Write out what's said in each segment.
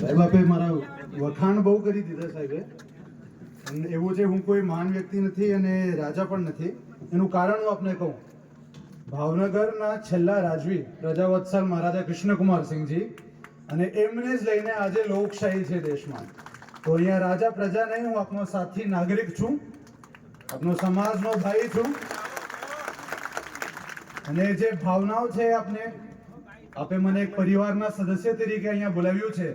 સાહેબ, આપે મારા વખાણ બહુ કરી દીધા સાહેબે. અને એવું છે હું કોઈ મહાન વ્યક્તિ નથી અને રાજા પણ નથી, એનું કારણ હું આપને કહું. ભાવનગરના છેલ્લા રાજવી પ્રજાવત્સલ મહારાજા કૃષ્ણકુમારસિંહજી અને એમને જ લઈને આજે લોકશાહી છે દેશમાં. તો અહીંયા રાજા પ્રજા નહીં, હું આપનો સાથી નાગરિક છું, આપનો સમાજનો ભાઈ છું. અને જે ભાવનાઓ છે આપને આપે મને એક પરિવારના સદસ્ય તરીકે અહીંયા બોલાવ્યું છે.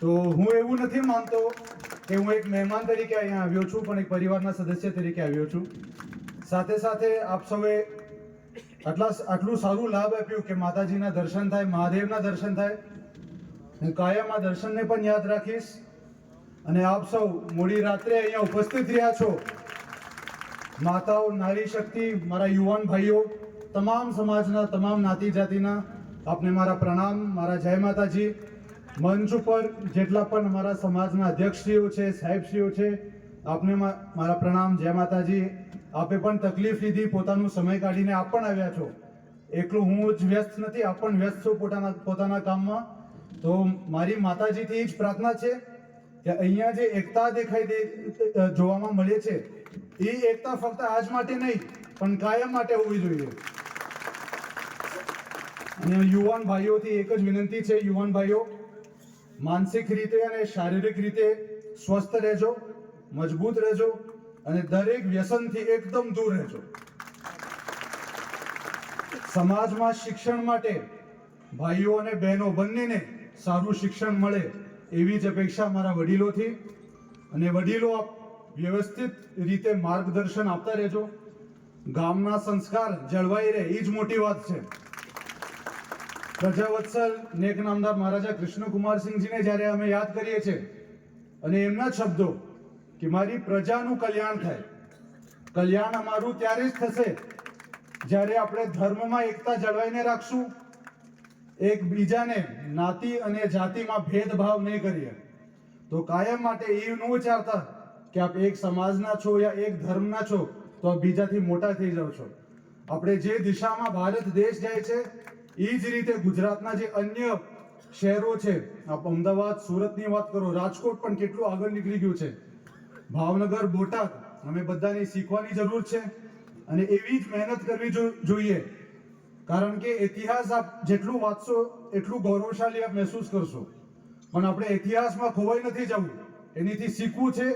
તો હું એવું નથી માનતો કે હું એક મહેમાન તરીકે અહીંયા આવ્યો છું, પણ એક પરિવારના સદસ્ય તરીકે આવ્યો છું. સાથે સાથે આપ સૌએ આટલા આટલું સારું લાભ આપ્યું કે માતાજીના દર્શન થાય, મહાદેવના દર્શન થાય. હું કાયમ આ દર્શનને પણ યાદ રાખીશ. અને આપ સૌ મોડી રાત્રે અહીંયા ઉપસ્થિત રહ્યા છો. માતાઓ, નારી શક્તિ, મારા યુવાન ભાઈઓ, તમામ સમાજના, તમામ નાતી જાતિના આપને મારા પ્રણામ, મારા જય માતાજી. મંચ ઉપર જેટલા પણ અમારા સમાજના અધ્યક્ષશ્રીઓ છે, સાહેબશ્રીઓ છે, આપને મારા પ્રણામ, જય માતાજી. આપે પણ તકલીફ લીધી, પોતાનું સમય કાઢીને આપ પણ આવ્યા છો. એકલું હું જ વ્યસ્ત નથી, આપ પણ વ્યસ્ત છો પોતાના પોતાના કામમાં. તો મારી માતાજીથી જ પ્રાર્થના છે કે અહીંયા જે એકતા દેખાઈ દે જોવામાં મળે છે, એ એકતા ફક્ત આજ માટે નહીં, પણ કાયમ માટે હોવી જોઈએ. અને યુવાન ભાઈઓથી એક જ વિનંતી છે, યુવાન ભાઈઓ, માનસિક રીતે અને શારીરિક રીતે સ્વસ્થ રહેજો, મજબૂત રહેજો અને દરેક વ્યસનથી એકદમ દૂર રહેજો. સમાજમાં શિક્ષણ માટે ભાઈઓ અને બહેનો બંનેને સારું શિક્ષણ મળે એવી જ અપેક્ષા મારા વડીલોથી. અને વડીલો આપ વ્યવસ્થિત રીતે માર્ગદર્શન આપતા રહેજો. ગામના સંસ્કાર જળવાઈ રહે, એ જ મોટી વાત છે. પ્રજાવત્સલ નેક નામદાર મહારાજા કૃષ્ણકુમારસિંહજીને જ્યારે અમે યાદ કરીએ છીએ, અને એમના શબ્દો કે મારી પ્રજાનું કલ્યાણ થાય. કલ્યાણ અમારું ત્યારે જ થશે જ્યારે આપણે ધર્મમાં એકતા જળવાઈને રાખશું, એકબીજાને નાતી અને જાતિમાં ભેદભાવ નહીં કરીએ. તો કાયમ માટે એ ન વિચારતા કે આપ એક સમાજના છો યા એક ધર્મના છો, તો આપ બીજાથી મોટા થઈ જાઓ છો. આપણે જે દિશામાં ભારત દેશ જાય છે એ જ રીતે ગુજરાતના જે અન્ય શહેરો છે અમદાવાદ, સુરતની વાત કરો, રાજકોટ પણ કેટલું આગળ નીકળી ગયું છે. ભાવનગર, બોટાદ, અમે બધાને શીખવાની જરૂર છે અને એવી જ મહેનત કરવી જોઈએ. કારણ કે ઇતિહાસ આપ જેટલું વાંચશો, એટલું ગૌરવશાળી આપ મહેસૂસ કરશો. પણ આપણે ઇતિહાસમાં ખોવાઈ નથી જવું. એનીથી શીખવું છે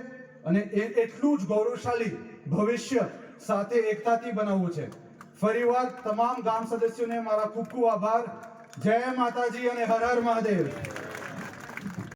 અને એ, એટલું જ ગૌરવશાળી ભવિષ્ય સાથે એકતાથી બનાવવું છે. ફરીવાર તમામ ગામ સદસ્યોને મારા ખૂબ ખૂબ આભાર. જય માતાજી અને હર હર મહાદેવ.